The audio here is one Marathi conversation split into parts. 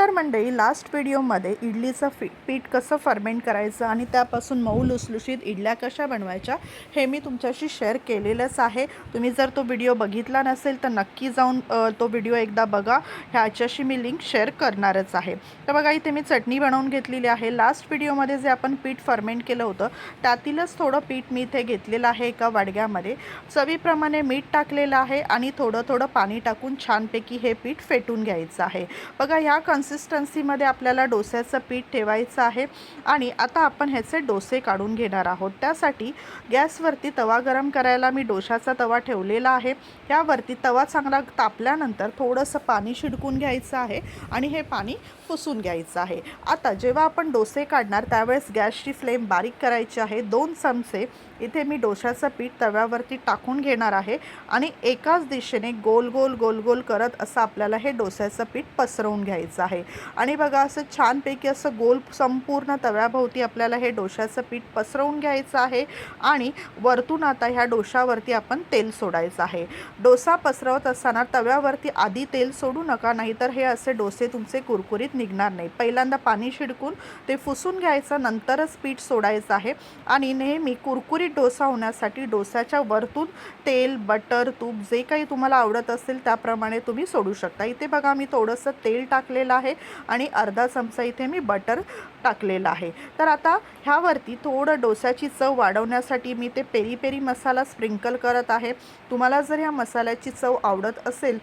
तर मंडळी लास्ट व्हिडिओमध्ये इडलीचं फी पीठ कसं फर्मेंट करायचं आणि त्यापासून मऊ लुसलुशीत इडल्या कशा बनवायच्या हे मी तुमच्याशी शेअर केलेलंच आहे. तुम्ही जर तो व्हिडिओ बघितला नसेल तर नक्की जाऊन तो व्हिडिओ एकदा बघा. ह्याच्याशी मी लिंक शेअर करणारच आहे. तर बघा इथे मी चटणी बनवून घेतलेली आहे. लास्ट व्हिडिओमध्ये जे आपण पीठ फर्मेंट केलं होतं त्यातीलच थोडं पीठ मी इथे घेतलेलं आहे एका वाडग्यामध्ये. चवीप्रमाणे मीठ टाकलेलं आहे आणि थोडं थोडं पाणी टाकून छानपैकी हे पीठ फेटून घ्यायचं आहे. बघा ह्या कन्सिस्टन्सीमध्ये आपल्याला डोस्याचं पीठ ठेवायचं आहे. आणि आता आपण ह्याचे डोसे काढून घेणार आहोत. त्यासाठी गॅसवरती तवा गरम करायला मी डोशाचा तवा ठेवलेला आहे. त्यावरती तवा चांगला तापल्यानंतर थोडंसं पाणी शिडकून घ्यायचं आहे आणि हे पाणी पुसून घ्यायचं आहे. आता जेव्हा आपण डोसे काढणार त्यावेळेस गॅसची फ्लेम बारीक करायची आहे. दोन चमचे इथे मी डोशाचं पीठ तव्यावरती टाकून घेणार आहे आणि एकाच दिशेने गोल गोल गोल गोल करत असं आपल्याला हे डोस्याचं पीठ पसरवून घ्यायचं आहे. आहे. आणि बघा असं छानपैकी असं गोल संपूर्ण तव्याभोवती आपल्याला हे डोशाचं पीठ पसरवून घ्यायचं आहे आणि वरतून आता ह्या डोशावरती आपण तेल सोडायचं आहे. डोसा पसरवत असताना तव्यावरती आधी तेल सोडू नका नाहीतर हे असे डोसे तुमचे कुरकुरीत निघणार नाही. पहिल्यांदा पाणी शिडकून ते फुसून घ्यायचं नंतरच पीठ सोडायचं आहे आणि नेहमी कुरकुरीत डोसा होण्यासाठी डोसाच्या वरतून तेल बटर तूप जे काही तुम्हाला आवडत असेल त्याप्रमाणे तुम्ही सोडू शकता. इथे बघा मी थोडंसं तेल टाकलेलं आहे आणि अर्धा चमचा इथे मी बटर टाकलेलं आहे. तर आता ह्यावरती थोडं डोस्याची चव वाढवण्यासाठी मी ते पेरी पेरी मसाला स्प्रिंकल करत आहे. तुम्हाला जर ह्या मसाल्याची चव आवडत असेल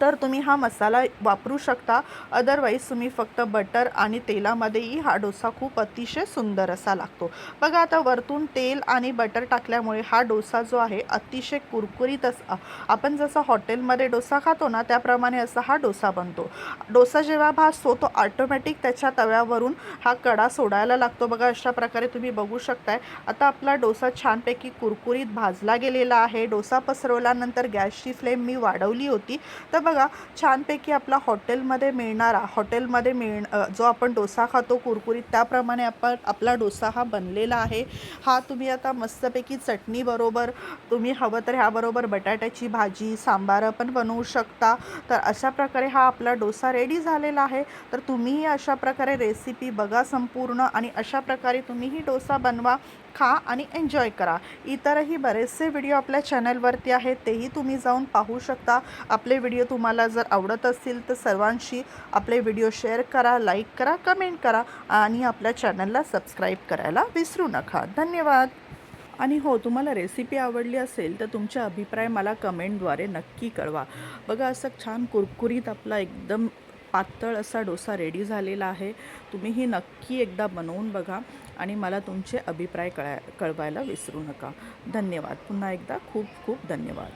तर तुम्ही हा मसाला वापरू शकता. अदरवाईज तुम्ही फक्त बटर आणि तेलामध्येही हा डोसा खूप अतिशय सुंदर असा लागतो. बघा आता वरतून तेल आणि बटर टाकल्यामुळे हा डोसा जो आहे अतिशय कुरकुरीत अस आपण जसं हॉटेलमध्ये डोसा खातो ना त्याप्रमाणे असा हा डोसा बनतो. डोसा जेव्हा भाजतो तो ऑटोमॅटिक त्याच्या तव्यावरून हा कडा सोडायला लागतो. बघा अशा प्रकारे तुम्ही बघू शकताय. आता आपला डोसा छानपैकी कुरकुरीत भाजला गेलेला आहे. डोसा पसरवल्यानंतर गॅसची फ्लेम मी वाढवली होती. तर बघा छानपैकी आपला हॉटेलमध्ये मिळणारा हॉटेलमध्ये मिळ जो आपण डोसा खातो कुरकुरीत त्याप्रमाणे आपण आपला डोसा हा बनलेला आहे. हा तुम्ही आता मस्तपैकी चटणीबरोबर तुम्ही हवं तर ह्याबरोबर बटाट्याची भाजी सांबार पण बनवू शकता. तर अशा प्रकारे हा आपला डोसा रेडी झालेला आहे. तर तुम्हीही अशा प्रकारे रेसिपी बघा संपूर्ण आणि अशा प्रकारे तुम्हीही डोसा बनवा खा आणि एन्जॉय करा. इतरही बरेचसे व्हिडिओ आपल्या चॅनलवरती आहेत तेही तुम्ही जाऊन पाहू शकता. आपले व्हिडिओ तुम्हाला जर आवडत असतील तर सर्वांशी आपले व्हिडिओ शेअर करा लाईक करा कमेंट करा आणि आपल्या चॅनलला सबस्क्राईब करायला विसरू नका. धन्यवाद. आणि हो तुम्हाला रेसिपी आवडली असेल तर तुमचे अभिप्राय मला कमेंटद्वारे नक्की कळवा. बघा असं छान कुरकुरीत आपला एकदम पातळ असा डोसा रेडी झालेला आहे. तुम्हीही नक्की एकदा बनवून बघा आणि मला तुमचे अभिप्राय कळा कळवायला विसरू नका. धन्यवाद. पुन्हा एकदा खूप खूप धन्यवाद.